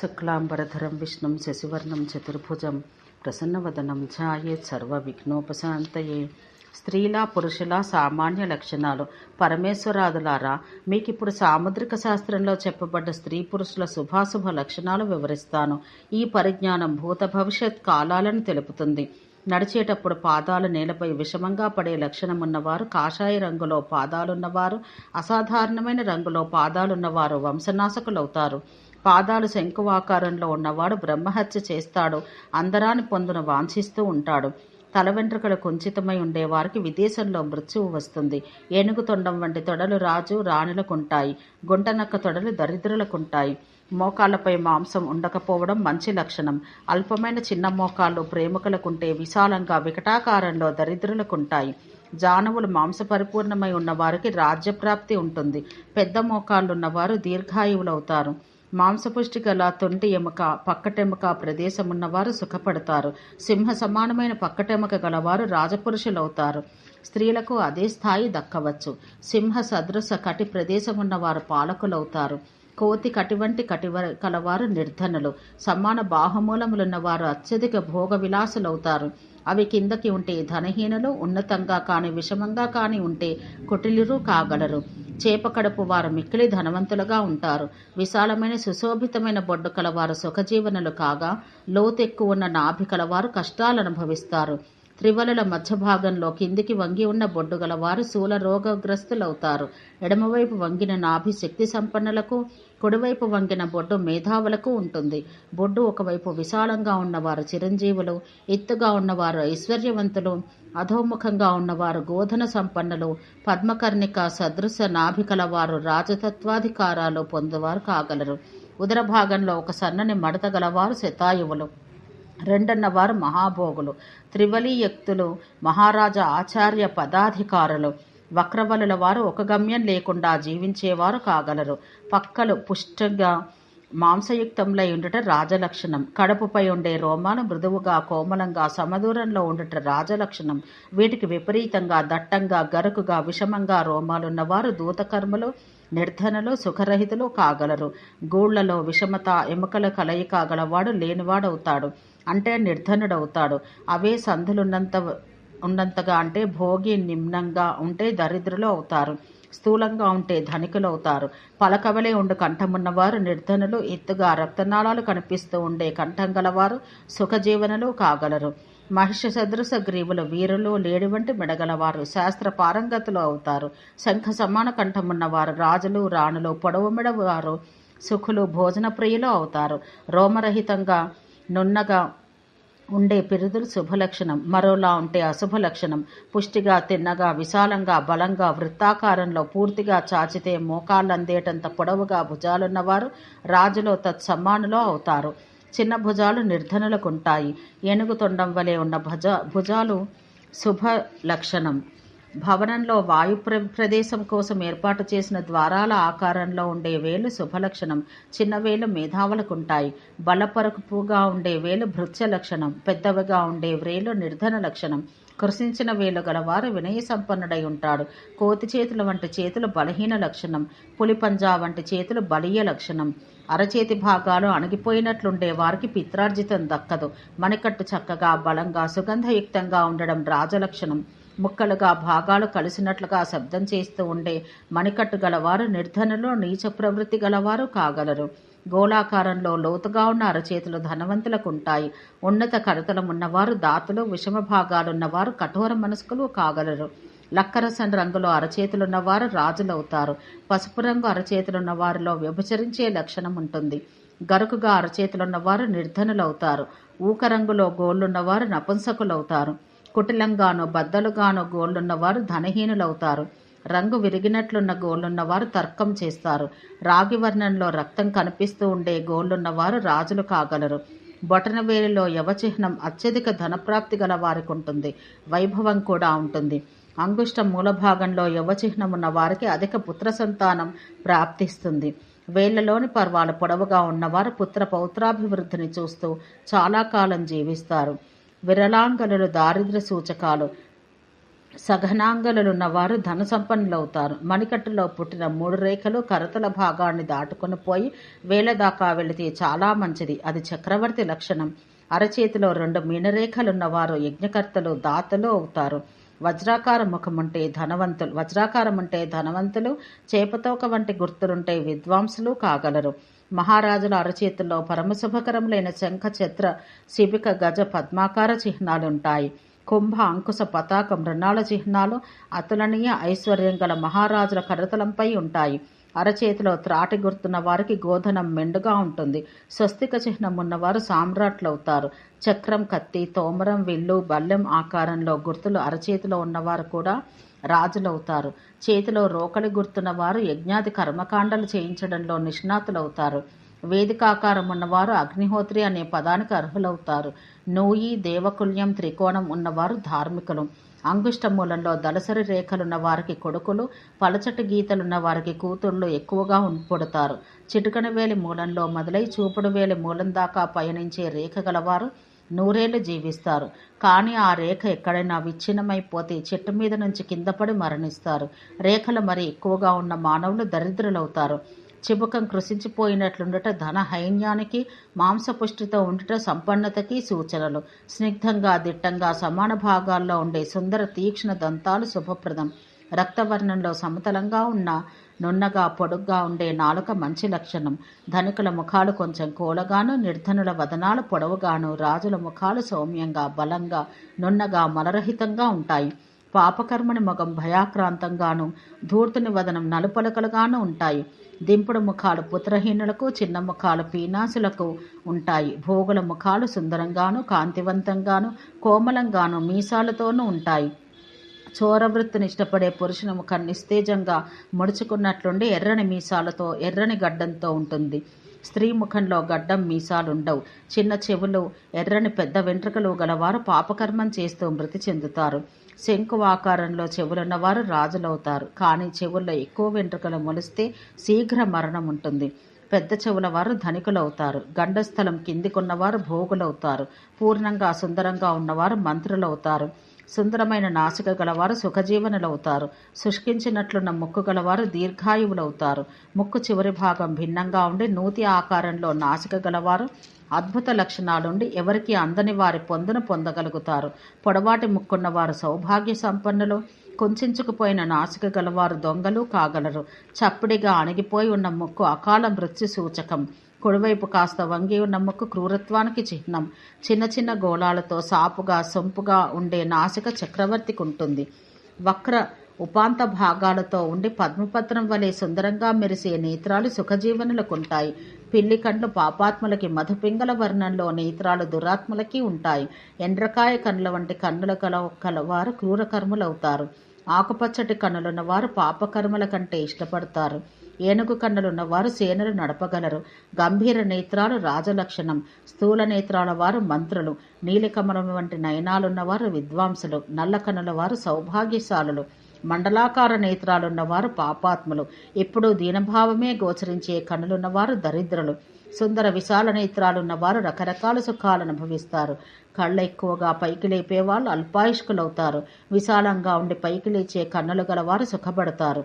శుక్లాంబరధరం విష్ణుం శశివర్ణం చతుర్భుజం ప్రసన్నవదనం ఛాయేత్ సర్వవిఘ్నోపశాంతయే. స్త్రీల పురుషుల సామాన్య లక్షణాలు. పరమేశ్వరాదులారా మీకు ఇప్పుడు సాముద్రిక శాస్త్రంలో చెప్పబడ్డ స్త్రీ పురుషుల శుభాశుభ లక్షణాలు వివరిస్తాను. ఈ పరిజ్ఞానం భూత భవిష్యత్ కాలాలను తెలుపుతుంది. నడిచేటప్పుడు పాదాలు నేలపై విషమంగా పడే లక్షణం ఉన్నవారు కాషాయ రంగులో పాదాలున్నవారు అసాధారణమైన రంగులో పాదాలున్నవారు వంశనాశకులవుతారు. పాదాలు శంకువాకారంలో ఉన్నవాడు బ్రహ్మహత్య చేస్తాడు అందరాన్ని పొందును వాంఛిస్తూ ఉంటాడు. తల వెంట్రుకలు కుంచితమై ఉండేవారికి విదేశంలో మృత్యువు వస్తుంది. ఏనుగు తొండం వంటి తొడలు రాజు రాణులకుంటాయి. గుంటనక్క తొడలు దరిద్రులకుంటాయి. మోకాళ్ళపై మాంసం ఉండకపోవడం మంచి లక్షణం. అల్పమైన చిన్న మోకాళ్ళు ప్రేమికులకుంటే విశాలంగా వికటాకారంలో దరిద్రులకుంటాయి. జానవులు మాంస పరిపూర్ణమై ఉన్నవారికి రాజ్యప్రాప్తి ఉంటుంది. పెద్ద మోకాళ్ళున్నవారు దీర్ఘాయువులవుతారు. మాంసపుష్టి గల తొంటి ఎముక పక్కటెముక ప్రదేశం ఉన్నవారు సుఖపడతారు. సింహ సమానమైన పక్కటెముక గలవారు రాజపురుషులవుతారు. స్త్రీలకు అదే స్థాయి దక్కవచ్చు. సింహ సదృశ కటి ప్రదేశం ఉన్నవారు పాలకులవుతారు. కోతి కటి వంటి కటి కలవారు నిర్ధనులు. సమాన బాహమూలములున్నవారు అత్యధిక భోగ విలాసులవుతారు అవి కిందకి ఉంటే ధనహీనులు ఉన్నతంగా కాని విషమంగా కాని ఉంటే కుటిలురు కాగలరు. చేప కడుపు వారు మిక్కిలి ధనవంతులుగా ఉంటారు. విశాలమైన సుశోభితమైన బొడ్డు కలవారు సుఖజీవనులు కాగా లోతెక్కువ ఉన్న నాభి కలవారు కష్టాలు అనుభవిస్తారు త్రివలల మధ్య భాగంలో కిందికి వంగి ఉన్న బొడ్డు గలవారు శూల రోగగ్రస్తులవుతారు. ఎడమవైపు వంగిన నాభి శక్తి సంపన్నులకు కుడివైపు వంగిన బొడ్డు మేధావులకు ఉంటుంది. బొడ్డు ఒకవైపు విశాలంగా ఉన్నవారు చిరంజీవులు ఎత్తుగా ఉన్నవారు ఐశ్వర్యవంతులు అధోముఖంగా ఉన్నవారు గోధన సంపన్నులు పద్మకర్ణిక సదృశ నాభికలవారు రాజతత్వాధికారాలు పొందువారు కాగలరు. ఉదర భాగంలో ఒక సన్నని మడత గలవారు శతాయువులు. రెండన్నవారు మహాభోగులు. త్రివలీయక్తులు మహారాజా ఆచార్య పదాధికారులు. వక్రవలుల వారు ఒక గమ్యం లేకుండా జీవించేవారు కాగలరు. పక్కలు పుష్టంగా మాంసయుక్తంలో ఉండుట రాజలక్షణం. కడుపుపై ఉండే రోమాలు మృదువుగా కోమలంగా సమదూరంలో ఉండుట రాజలక్షణం. వీటికి విపరీతంగా దట్టంగా గరుకుగా విషమంగా రోమాలున్నవారు దూతకర్మలు నిర్ధనలు సుఖరహితులు కాగలరు. గూళ్ళలో విషమత ఎముకల కలయిక గలవాడు లేనివాడవుతాడు. అంటే నిర్ధనుడవుతాడు. అవే సంధులున్నంత ఉన్నంతగా అంటే భోగి నిమ్నంగా ఉంటే దరిద్రులు అవుతారు. స్థూలంగా ఉంటే ధనికులు అవుతారు. పలకవలే ఉండు కంఠమున్నవారు నిర్ధనులు. ఎత్తుగా రక్తనాళాలు కనిపిస్తూ ఉండే కంఠం గలవారు సుఖజీవనులు కాగలరు. మహిష సదృశ గ్రీవులు వీరులు లేడి వంటి మెడగలవారు శాస్త్ర పారంగతులు అవుతారు. శంఖ సమాన కంఠమున్నవారు రాజులు రాణులు పొడవు మెడవారు సుఖులు భోజన ప్రియులు అవుతారు. రోమరహితంగా నున్నగా ఉండే పిరుదులు శుభలక్షణం మరోలా ఉంటే అశుభ లక్షణం పుష్టిగా తిన్నగా విశాలంగా బలంగా వృత్తాకారంలో పూర్తిగా చాచితే మోకాళ్ళందేటంత పొడవుగా భుజాలున్నవారు రాజులో తత్సమానులో అవుతారు. చిన్న భుజాలు నిర్ధనులకుంటాయి. ఏనుగు తొండం వలె ఉన్న భుజ భుజాలు శుభ లక్షణం భవనంలో వాయు ప్ర ప్రదేశం కోసం ఏర్పాటు చేసిన ద్వారాల ఆకారంలో ఉండే వేలు శుభలక్షణం. చిన్న వేలు మేధావులకుంటాయి. బలపరపుగా ఉండే వేలు భృత్య లక్షణం పెద్దవిగా ఉండే వేలు నిర్ధన లక్షణం కృషించిన వేలు గలవారు వినయ సంపన్నుడై ఉంటాడు. కోతి చేతుల వంటి చేతులు బలహీన లక్షణం. పులిపంజా వంటి చేతులు బలీయ లక్షణం. అరచేతి భాగాలు అణగిపోయినట్లుండే వారికి పిత్రార్జితం దక్కదు. మణికట్టు చక్కగా బలంగా సుగంధయుక్తంగా ఉండడం రాజలక్షణం. ముక్కలుగా భాగాలు కలిసినట్లుగా శబ్దం చేస్తూ ఉండే మణికట్టు గలవారు నిర్ధనులు నీచ ప్రవృత్తి గలవారు కాగలరు. గోళాకారంలో లోతుగా ఉన్న అరచేతులు ధనవంతులకు ఉంటాయి ఉన్నత కరతలం ఉన్నవారు దాతులు విషమ భాగాలున్నవారు కఠోర మనస్కులు కాగలరు. లక్కరసన్ రంగులో అరచేతులున్నవారు రాజులవుతారు. పసుపు రంగు అరచేతులున్న వారిలో వ్యభిచరించే లక్షణం ఉంటుంది. గరుకుగా అరచేతులున్నవారు నిర్ధనులవుతారు. ఊక రంగులో గోళ్ళున్నవారు నపుంసకులవుతారు. కుటిలంగానో బద్దలుగానో గోళ్ళున్నవారు ధనహీనులవుతారు. రంగు విరిగినట్లున్న గోళ్ళున్నవారు తర్కం చేస్తారు. రాగి వర్ణంలో రక్తం కనిపిస్తూ ఉండే గోళ్ళున్నవారు రాజులు కాగలరు. బొటనవేలిలో యవచిహ్నం అత్యధిక ధనప్రాప్తి గల వారికి ఉంటుంది వైభవం కూడా ఉంటుంది. అంగుష్ట మూలభాగంలో భాగంలో ఉన్న వారికి అధిక పుత్ర సంతానం ప్రాప్తిస్తుంది. వేళ్ళలోని పర్వాలు పొడవుగా ఉన్నవారు పుత్ర పౌత్రాభివృద్ధిని చూస్తూ చాలా కాలం జీవిస్తారు. విరలాంగలు దారిద్ర సూచకాలు. సఘనాంగలున్నవారు ధన సంపన్నులవుతారు మణికట్టులో పుట్టిన మూడు రేఖలు కరతల భాగాన్ని దాటుకొని పోయి వేల దాకా వెళితే చాలా మంచిది. అది చక్రవర్తి లక్షణం. అరచేతిలో రెండు మీనరేఖలున్నవారు యజ్ఞకర్తలు దాతలు అవుతారు. వజ్రాకార ముఖముంటే ధనవంతులు. వజ్రాకారం అంటే ధనవంతులు. చేపతోక వంటి గుర్తులుంటే విద్వాంసులు కాగలరు. మహారాజుల అరచేతుల్లో పరమశుభకరములైన శంఖ ఛత్ర శిబిక గజ పద్మాకార చిహ్నాలుంటాయి. కుంభ అంకుశ పతాక మృణాల చిహ్నాలు అతులనీయ ఐశ్వర్యం గల మహారాజుల కరతలంపై ఉంటాయి. అరచేతిలో త్రాటి గుర్తున్న వారికి గోధనం మెండుగా ఉంటుంది. స్వస్తిక చిహ్నం ఉన్నవారు సామ్రాట్లవుతారు. చక్రం కత్తి తోమరం విల్లు బల్లెం ఆకారంలో గుర్తులు అరచేతిలో ఉన్నవారు కూడా రాజులవుతారు. చేతిలో రోకలి గుర్తున్న వారు యజ్ఞాది కర్మకాండలు చేయించడంలో నిష్ణాతులవుతారు. వేదికాకారం ఉన్నవారు అగ్నిహోత్రి అనే పదానికి అర్హులవుతారు. నూయి దేవకుల్యం త్రికోణం ఉన్నవారు ధార్మికులు. అంగుష్టమూలంలో దళసరి రేఖలున్న వారికి కొడుకులు పలచటి గీతలున్న వారికి కూతుళ్ళు ఎక్కువగా పుడతారు చిటుకన వేలి మూలంలో మొదలై చూపుడు వేలి మూలం దాకా పయనించే రేఖ గలవారు నూరేళ్ళు జీవిస్తారు. కానీ ఆ రేఖ ఎక్కడైనా విచ్ఛిన్నమైపోతే చెట్టు మీద నుంచి కిందపడి మరణిస్తారు. రేఖలు మరి ఎక్కువగా ఉన్న మానవులు దరిద్రులవుతారు. చిబుకం కృషించిపోయినట్లుండట ధన హైన్యానికి మాంసపుష్టిత ఉండుట సంపన్నతకి సూచనలు. స్నిగ్ధంగా దిట్టంగా సమాన భాగాల్లో ఉండే సుందర తీక్ష్ణ దంతాలు శుభప్రదం. రక్తవర్ణంలో సమతలంగా ఉన్న నున్నగా పొడుగ్గా ఉండే నాలుక మంచి లక్షణం. ధనికుల ముఖాలు కొంచెం కోలగాను నిర్ధనుల వదనాలు పొడవుగాను రాజుల ముఖాలు సౌమ్యంగా బలంగా నున్నగా మలరహితంగా ఉంటాయి. పాపకర్మని ముఖం భయాక్రాంతంగాను ధూర్తుని వదనం నలుపలకలుగాను ఉంటాయి. దింపుడు ముఖాలు పుత్రహీనులకు చిన్న ముఖాలు పీనాసులకు ఉంటాయి. భోగుల ముఖాలు సుందరంగాను కాంతివంతంగాను కోమలంగాను మీసాలతోనూ ఉంటాయి. చోరవృత్తిని ఇష్టపడే పురుషుని ముఖం నిస్తేజంగా ముడుచుకున్నట్లుండి ఎర్రని మీసాలతో ఎర్రని గడ్డంతో ఉంటుంది. స్త్రీ ముఖంలో గడ్డం మీసాలుండవు. చిన్న చెవులు ఎర్రని పెద్ద వెంట్రుకలు గలవారు పాపకర్మం చేస్తూ మృతి చెందుతారు. శంకు ఆకారంలో చెవులున్నవారు రాజులవుతారు. కానీ చెవుల్లో ఎక్కువ వెంట్రుకలు మొలిస్తే శీఘ్ర మరణం ఉంటుంది. పెద్ద చెవుల వారు ధనికులవుతారు. గండస్థలం కిందికున్నవారు భోగులవుతారు. పూర్ణంగా సుందరంగా ఉన్నవారు మంత్రులవుతారు. సుందరమైన నాసిక గలవారు సుఖజీవనులవుతారు. శుష్కించినట్లున్న ముక్కు గలవారు దీర్ఘాయువులవుతారు. ముక్కు చివరి భాగం భిన్నంగా ఉండి నూతి ఆకారంలో నాసిక గలవారు అద్భుత లక్షణాలుండి ఎవరికి అందని వారి పొందును పొందగలుగుతారు. పొడవాటి ముక్కున్న వారు సౌభాగ్య సంపన్నులు. కుంచుకుపోయిన నాసిక గలవారు దొంగలు కాగలరు. చప్పుడిగా అణిగిపోయి ఉన్న ముక్కు అకాల మృత్యు సూచకం. కుడివైపు కాస్త వంగి ఉన్న ముక్కు క్రూరత్వానికి చిహ్నం. చిన్న చిన్న గోళాలతో సాపుగా సొంపుగా ఉండే నాసిక చక్రవర్తికి ఉంటుంది వక్ర ఉపాంత భాగాలతో ఉండి పద్మపత్రం వలె సుందరంగా మెరిసే నేత్రాలు సుఖజీవనులకుంటాయి. పిల్లి కండ్లు పాపాత్ములకి మధుపింగల వర్ణంలో నేత్రాలు దురాత్ములకి ఉంటాయి. ఎండ్రకాయ కన్నుల వంటి కన్నుల కల కలవారు క్రూరకర్ములవుతారు. ఆకుపచ్చటి కన్నులున్న వారు పాపకర్మల కంటే ఇష్టపడతారు. ఏనుగు కన్నులున్న వారు సేనలు నడపగలరు. గంభీర నేత్రాలు రాజలక్షణం. స్థూల నేత్రాల వారు మంత్రులు. నీలికమలం వంటి నయనాలున్నవారు విద్వాంసులు. నల్ల కన్నుల వారు సౌభాగ్యశాలులు. మండలాకార నేత్రాలున్నవారు పాపాత్ములు. ఎప్పుడూ దీనభావమే గోచరించే కన్నులున్నవారు దరిద్రులు. సుందర విశాల నేత్రాలున్నవారు రకరకాల సుఖాలు అనుభవిస్తారు. కళ్ళ ఎక్కువగా పైకి లేపేవాళ్ళు అల్పాయుష్కులవుతారు. విశాలంగా ఉండి పైకి లేచే కన్నులు గలవారు సుఖపడతారు.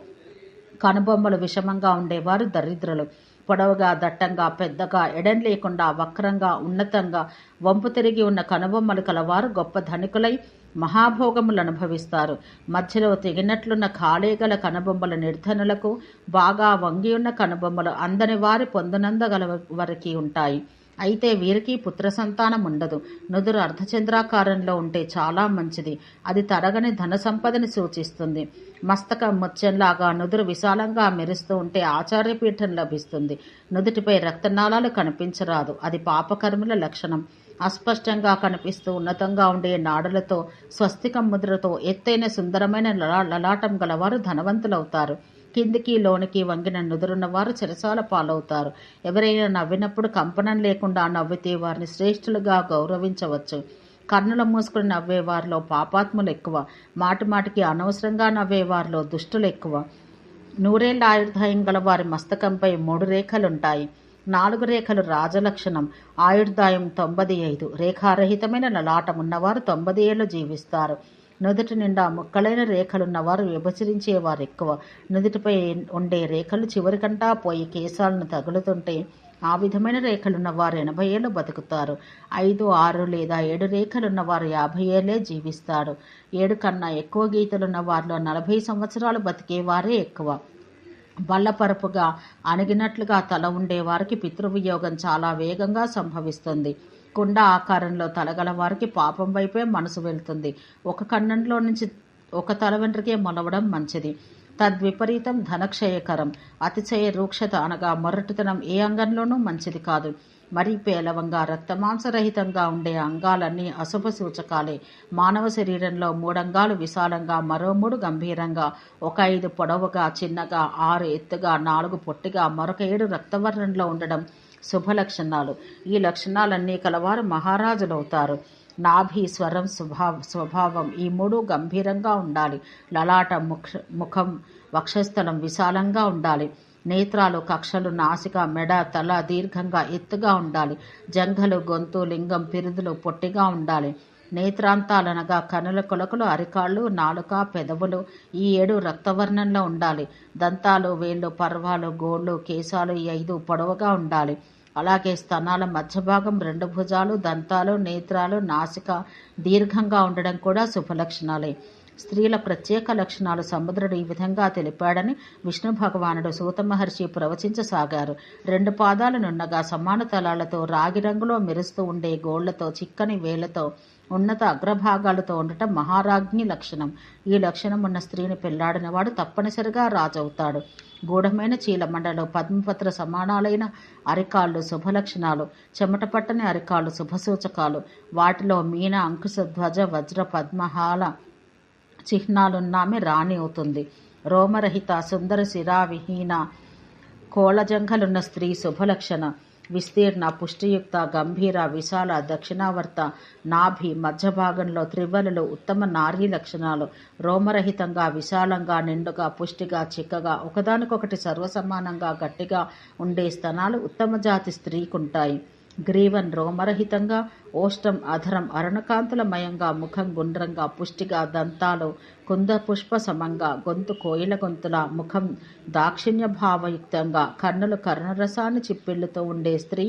కనుబొమ్మలు విషమంగా ఉండేవారు దరిద్రులు. పొడవుగా దట్టంగా పెద్దగా ఎడం లేకుండా వక్రంగా ఉన్నతంగా వంపు తిరిగి ఉన్న కనుబొమ్మలు కలవారు గొప్ప ధనికులై మహాభోగములు అనుభవిస్తారు. మధ్యలో తెగినట్లున్న ఖాళీ గల కనుబొమ్మల నిర్ధనులకు బాగా వంగి ఉన్న కనుబొమ్మలు అందని వారి పొందనందగల వరకు ఉంటాయి. అయితే వీరికి పుత్ర సంతానం ఉండదు. నుదురు అర్ధచంద్రాకారంలో ఉంటే చాలా మంచిది. అది తరగని ధన సంపదని సూచిస్తుంది. మస్తకం ముత్యంలాగా నుదురు విశాలంగా మెరుస్తూ ఉంటే ఆచార్యపీఠం లభిస్తుంది. నుదుటిపై రక్తనాళాలు కనిపించరాదు. అది పాపకర్ముల లక్షణం. అస్పష్టంగా కనిపిస్తూ ఉన్నతంగా ఉండే నాడులతో స్వస్తికం ముద్రతో ఎత్తైన సుందరమైన లలాటం గలవారు ధనవంతులవుతారు. కిందికి లోనికి వంగిన నుదురున్న వారు చెరసాల పాలవుతారు. ఎవరైనా నవ్వినప్పుడు కంపనం లేకుండా నవ్వితే వారిని శ్రేష్ఠులుగా గౌరవించవచ్చు. కన్నుల మూసుకుని నవ్వే వారిలో పాపాత్ములు ఎక్కువ. మాటి మాటికి అనవసరంగా నవ్వేవారిలో దుష్టులు ఎక్కువ. నూరేళ్ళ ఆయుర్దాయం గల వారి మస్తకంపై మూడు రేఖలుంటాయి. నాలుగు రేఖలు రాజలక్షణం. ఆయుర్దాయం తొంభై ఐదు. రేఖారహితమైన నలాటం ఉన్నవారు తొంభై ఏళ్ళు జీవిస్తారు. నుదుటి నిండా ముక్కలైన రేఖలున్నవారు విభజించేవారు ఎక్కువ. నుదుటిపై ఉండే రేఖలు చివరికంటా పోయి కేశాలను తగులుతుంటే ఆ విధమైన రేఖలున్న వారు ఎనభై ఏళ్ళు బతుకుతారు. ఐదు ఆరు లేదా ఏడు రేఖలున్న వారు యాభై ఏళ్ళే జీవిస్తారు. ఏడు కన్నా ఎక్కువ గీతలున్న వారిలో నలభై సంవత్సరాలు బతికేవారే ఎక్కువ. బల్లపరపుగా అణిగినట్లుగా తల ఉండే వారికి పితృవియోగం చాలా వేగంగా సంభవిస్తుంది. కుండ ఆకారంలో తలగల వారికి పాపం వైపే మనసు వెళ్తుంది. ఒక కన్నంలో నుంచి ఒక తల వెంట్రుకే మొలవడం మంచిది. తద్విపరీతం ధనక్షయకరం. అతిశయ రూక్షత అనగా మొరటుతనం ఏ అంగంలోనూ మంచిది కాదు. మరీ పేలవంగా రక్తమాంసరహితంగా ఉండే అంగాలన్నీ అశుభ సూచకాలే. మానవ శరీరంలో మూడంగాలు విశాలంగా మరో మూడు గంభీరంగా ఒక ఐదు పొడవుగా చిన్నగా ఆరు ఎత్తుగా నాలుగు పొట్టిగా మరొక ఏడు రక్తవర్ణంలో ఉండడం శుభ లక్షణాలు. ఈ లక్షణాలన్నీ కలవారు మహారాజులవుతారు. నాభి స్వరం స్వభావ స్వభావం ఈ మూడు గంభీరంగా ఉండాలి. లలాట ముఖ ముఖం వక్షస్థలం విశాలంగా ఉండాలి. నేత్రాలు కక్షలు నాసిక మెడ తల దీర్ఘంగా ఎత్తుగా ఉండాలి. జంఘలు గొంతు లింగం పిరుదులు పొట్టిగా ఉండాలి. నేత్రాంతాలనగా కనుల కొలకలు అరికాళ్ళు నాలుక పెదవులు ఈ ఏడు రక్తవర్ణంలో ఉండాలి. దంతాలు వేళ్ళు పర్వాలు గోళ్ళు కేశాలు ఈ ఐదు పొడవుగా ఉండాలి. అలాగే స్తనాల మధ్య భాగం రెండు భుజాలు దంతాలు నేత్రాలు నాసిక దీర్ఘంగా ఉండడం కూడా శుభలక్షణాలే. స్త్రీల ప్రత్యేక లక్షణాలు సముద్రుడు ఈ విధంగా తెలిపాడని విష్ణు భగవానుడు సూత మహర్షి ప్రవచించసాగారు. రెండు పాదాలనున్నగా సమాన తలాలతో రాగి రంగులో మెరుస్తూ ఉండే గోళ్ళతో చిక్కని వేళ్ళతో ఉన్నత అగ్రభాగాలతో ఉండటం మహారాజ్ఞి లక్షణం. ఈ లక్షణం ఉన్న స్త్రీని పెళ్ళాడిన వాడు తప్పనిసరిగా రాజవుతాడు. గూఢమైన చీలమండలు పద్మపత్ర సమానాలైన అరికాళ్ళు శుభలక్షణాలు. చెమట పట్టని అరికాళ్ళు శుభసూచకాలు. వాటిలో మీన అంకుశ ధ్వజ వజ్ర పద్మహాల చిహ్నాలున్నామె రాణి అవుతుంది. రోమరహిత సుందర శిరావిహీన కోళజంఘలున్న స్త్రీ శుభలక్షణ. విస్తీర్ణ పుష్టియుక్త గంభీర విశాల దక్షిణావర్త నాభి మధ్య భాగంలో త్రివలులు ఉత్తమ నారీ లక్షణాలు. రోమరహితంగా విశాలంగా నిండుగా పుష్టిగా చిక్కగా ఒకదానికొకటి సర్వసమానంగా గట్టిగా ఉండే స్తనాలు ఉత్తమ జాతి స్త్రీకుంటాయి. గ్రీవన్ రోమరహితంగా ఓష్టం అధరం అరుణకాంతులమయంగా ముఖం గుండ్రంగా పుష్టిగా దంతాలు కుంద పుష్ప సమంగా గొంతు కోయిల గొంతుల ముఖం దాక్షిణ్య భావయుక్తంగా కన్నులు కరుణరసాన్ని చిప్పిళ్ళుతో ఉండే స్త్రీ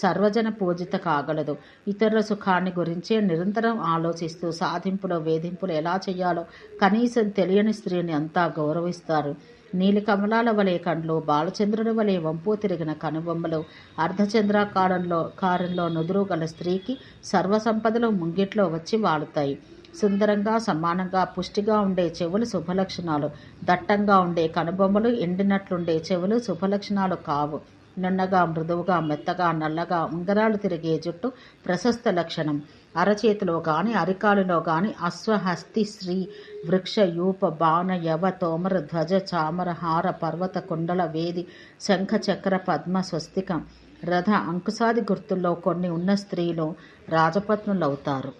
సర్వజన పూజిత కాగలదు. ఇతరుల సుఖాన్ని గురించే నిరంతరం ఆలోచిస్తూ సాధింపులో వేధింపులు ఎలా చేయాలో కనీసం తెలియని స్త్రీని అంతా గౌరవిస్తారు. నీలి కమలాల వలె కండ్లు బాలచంద్రుడి వలె వంపు తిరిగిన కనుబొమ్మలు అర్ధచంద్రాకారంలో కారంలో నుదురు గల స్త్రీకి సర్వసంపదలు ముంగిట్లో వచ్చి వాడుతాయి సుందరంగా సమానంగా పుష్టిగా ఉండే చెవులు శుభలక్షణాలు. దట్టంగా ఉండే కనుబొమ్మలు ఎండినట్లుండే చెవులు శుభలక్షణాలు కావు. నున్నగా మృదువుగా మెత్తగా నల్లగా ఉంగరాలు తిరిగే జుట్టు ప్రశస్త లక్షణం. అరచేతిలో గాని అరికాలులో గాని అశ్వహస్తి శ్రీ వృక్ష యూప బాణ యవ తోమర ధ్వజ చామర హార పర్వత కుండల వేది శంఖ చక్ర పద్మ స్వస్తికం. రథ అంకుశాది గుర్తుల్లో కొన్ని ఉన్న స్త్రీలు రాజపత్నులవుతారు.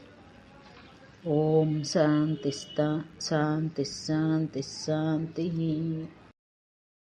ఓం శాంతిస్త శాంతి శాంతి శాంతి.